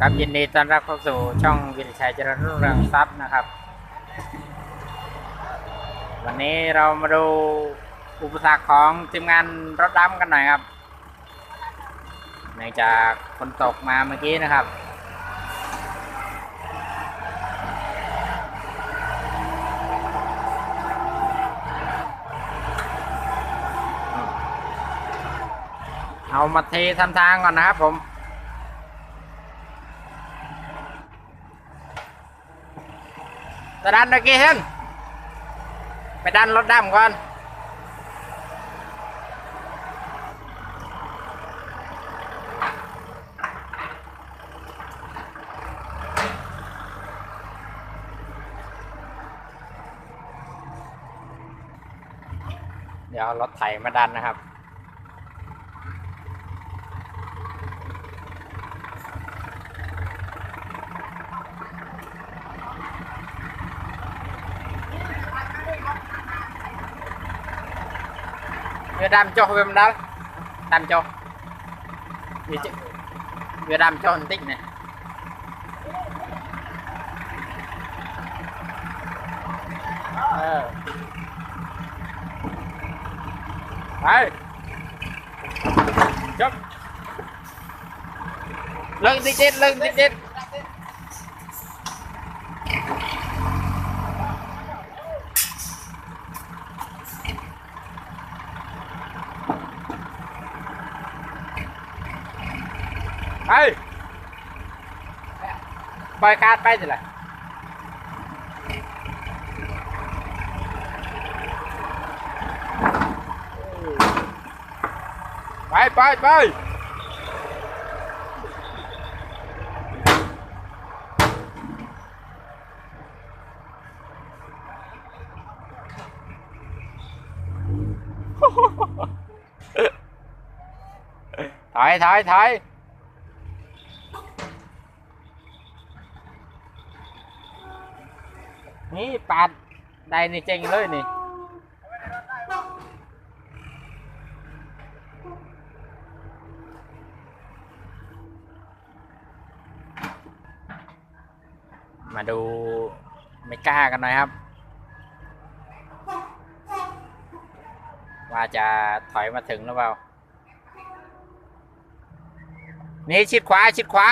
ครับยินดีต้อนรับเข้าสู่ช่องวินชัยเจริญรุ่งเรืองทรัพย์นะครับ วันนี้เรามาดูอุปสรรคของทีมงานรถดำกันหน่อยครับเนื่องจากฝนตกมาเมื่อกี้นะครับเอามาเททำทางก่อนนะครับผม ตะดันตะกี้เห็นไปดันรถดำก่อนเดี๋ยวรถไถมาดันนะครับ វាដាំចុះវាមិនដល់ដាំចុះវាវាដាំចុះបន្តិចណាអើហើយចុះលើកតិចទៀតលើកតិចទៀត ai, bay cát bay gì này Bay bay bay! Thôi thôi thôi. นี่ปาดได้นี่เจ๋งเลยนี่มาดูไม่กล้ากันหน่อยครับ ว่าจะถอยมาถึงหรือเปล่า นี่ชิดขวาชิดขวา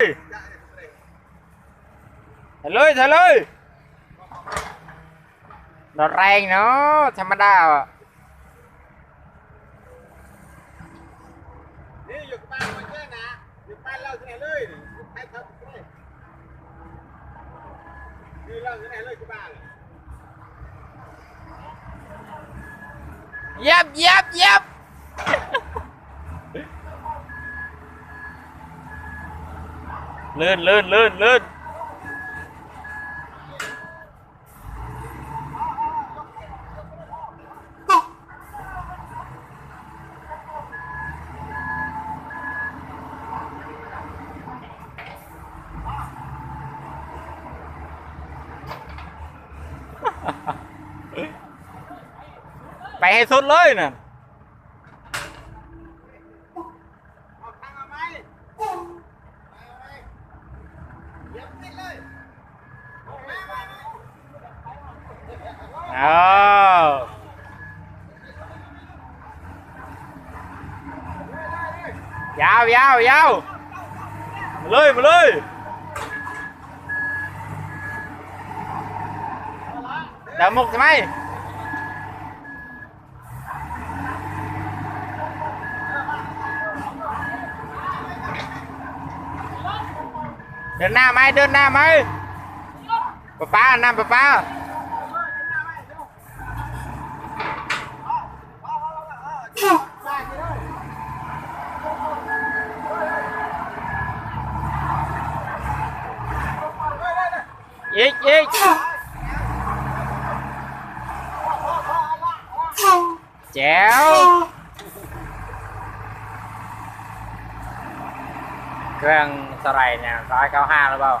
ถ่ายเลยถ่ายเลยรถแรงเนาะธรรมดาอะนี่อยู่กับบ้านมาเยอะนะอยู่บ้านเราที่ไหนเลยอยู่ใครครับเลยนี่เราที่ไหนเลยที่บ้านเย็บเย็บเย็บ ลื่นเลื่นเลื่นเลื่นไปให้สุดเลยน่ะ เอาทางเอาไหมเดี๋ยวติดเลยเอาไหมเอาไหม อ้าว ยาวยาวยาวมาเลยมาเลยดา เครื่องสไลด์เนี่ยร้อยเก้าห้าหรือเปล่า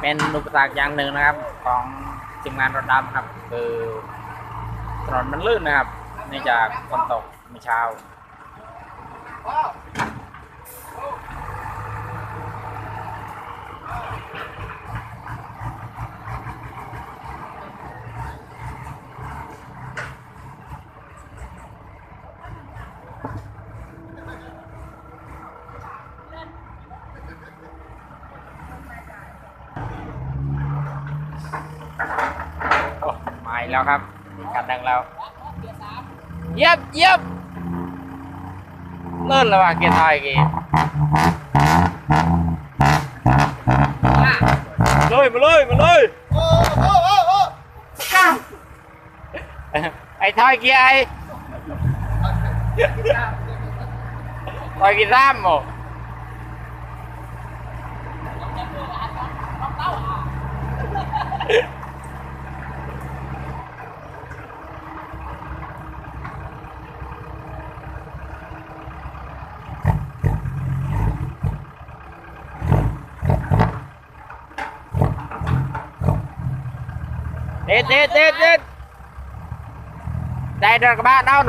เป็นอุปสรรคอย่างหนึ่งนะครับ ของทีมงานรถดำครับ คือถนนมันลื่นนะครับเนื่องจากฝนตกเมื่อเช้า แล้วครับมีการดังแล้วเย็บเย็บเลื่อนแล้วว่ะเกียร์ไทยกี่เลยมาเลยมาเลยโอ้โอ้โอ้โอ้ไอ้ทอยเกียร์ไอ้ทอยกีซ้ำหมด เด็ดเด็ดเด็ดเด็ด đây rồi các bạn đâu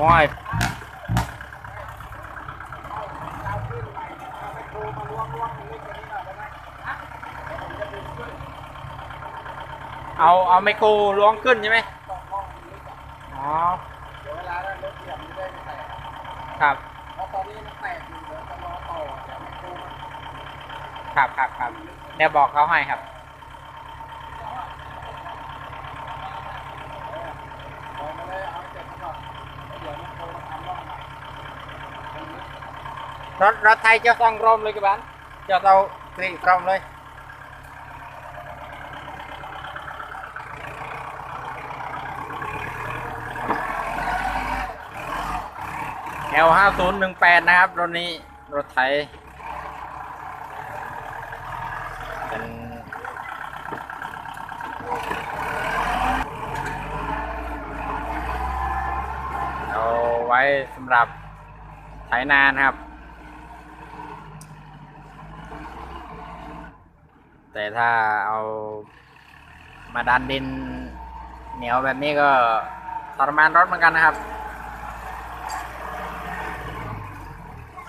nụ rồi เอาเอาไมโครล้วงขึ้นใช่ไหมอ๋อเดี๋ยวเวลานั้นรถเหยียบไม่ได้ไม่แตกครับเรียมนี่เดี๋ยวจะรอต่อเดี๋ยวไม่โกงมันครับครับครับเดี๋ยวบอกเขาให้ครับ เอามาเลยเอาเจ็บก่อนเดี๋ยวมันโกงมันทำร่องใหม่ รถรถไทยจ้าต้องร่มเลย các bạn เจ้าเอากรีกรมเลย L ห้าศูนย์หนึ่งแปดนะครับรถนี้รถไถเป็นเอาไว้สำหรับไถนานครับ แต่ ถ้าเอามาดันดินเหนียวแบบนี้ก็ทรมานรถเหมือนกันนะครับ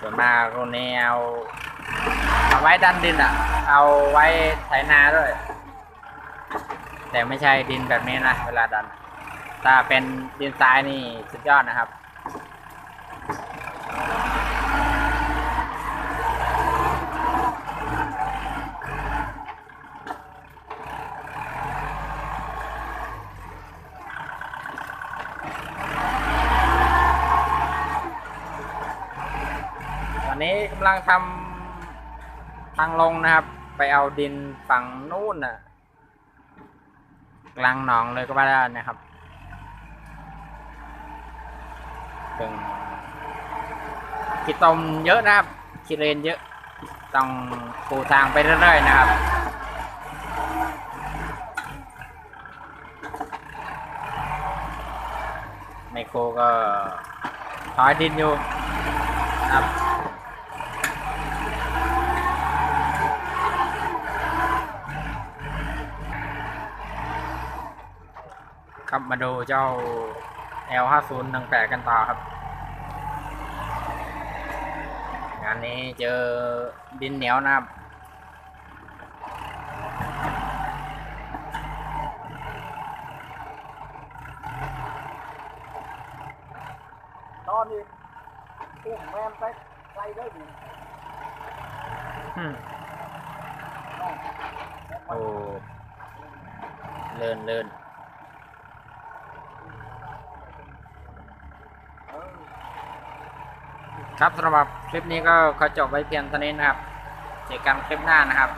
ส่วนมากคนนี้เอาเอาไว้ดันดินอะ เอาไว้ไถนาด้วย แต่ไม่ใช่ดินแบบนี้นะเวลาดัน ถ้าเป็นดินทรายนี่สุดยอดนะครับำลังทำทางลงนะครับ ไปเอาดินฝั่งนู้นน่ะ กลางหนองเลยก็ว่าได้นะครับถึงขีดตมเยอะนะครับขีดเลนเยอะ ต้องปูทางไปเรื่อยๆนะครับไมโครก็ถอยดินอยู่ครับ ครับ มาดูเจ้า L 5 0 1 8 กันต่อครับ งานนี้เจอดินเหนียวนะครับตอนนี้อุ้มแมนไปไกลได้ดีอืมโอ้เลินเลิน ครับสำหรับคลิปนี้ก็ขอจบไว้เพียงเท่านี้นะครับ เจอกันคลิปหน้านะครับ